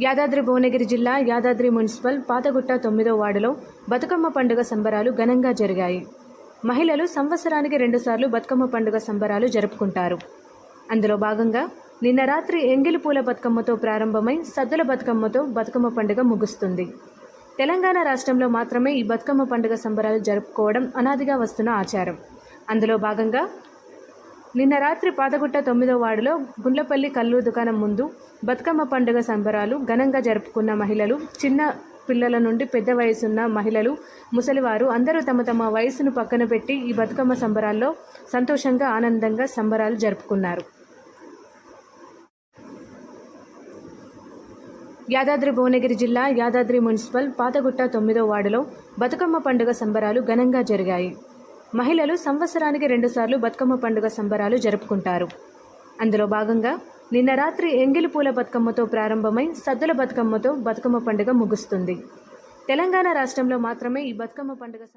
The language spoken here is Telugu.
యాదాద్రి భువనగిరి జిల్లా యాదాద్రి మున్సిపల్ పాతగుట్ట తొమ్మిదో వార్డులో బతుకమ్మ పండుగ సంబరాలు ఘనంగా జరిగాయి. మహిళలు సంవత్సరానికి రెండుసార్లు బతుకమ్మ పండుగ సంబరాలు జరుపుకుంటారు. అందులో భాగంగా నిన్న రాత్రి ఎంగిలి పూల బతుకమ్మతో ప్రారంభమై సద్దుల బతుకమ్మతో బతుకమ్మ పండుగ ముగుస్తుంది. తెలంగాణ రాష్ట్రంలో మాత్రమే ఈ బతుకమ్మ పండుగ సంబరాలు జరుపుకోవడం అనాదిగా వస్తున్న ఆచారం. అందులో భాగంగా నిన్న రాత్రి పాతగుట్ట తొమ్మిదో వార్డులో గుండ్లపల్లి కల్లు దుకాణం ముందు బతుకమ్మ పండుగ సంబరాలు ఘనంగా జరుపుకున్న మహిళలు చిన్న పిల్లల నుండి పెద్ద వయసున్న మహిళలు ముసలివారు అందరూ తమ తమ వయసును పక్కన పెట్టి ఈ బతుకమ్మ సంబరాల్లో సంతోషంగా ఆనందంగా సంబరాలు జరుపుకున్నారు. యాదాద్రి భువనగిరి జిల్లా యాదాద్రి మున్సిపల్ పాతగుట్ట తొమ్మిదో వార్డులో బతుకమ్మ పండుగ సంబరాలు ఘనంగా జరిగాయి. మహిళలు సంవత్సరానికి రెండుసార్లు బతుకమ్మ పండుగ సంబరాలు జరుపుకుంటారు. అందులో భాగంగా నిన్న రాత్రి ఎంగిలి పూల బతుకమ్మతో ప్రారంభమై సద్దుల బతుకమ్మతో బతుకమ్మ పండుగ ముగుస్తుంది. తెలంగాణ రాష్ట్రంలో మాత్రమే ఈ బతుకమ్మ పండుగ సం-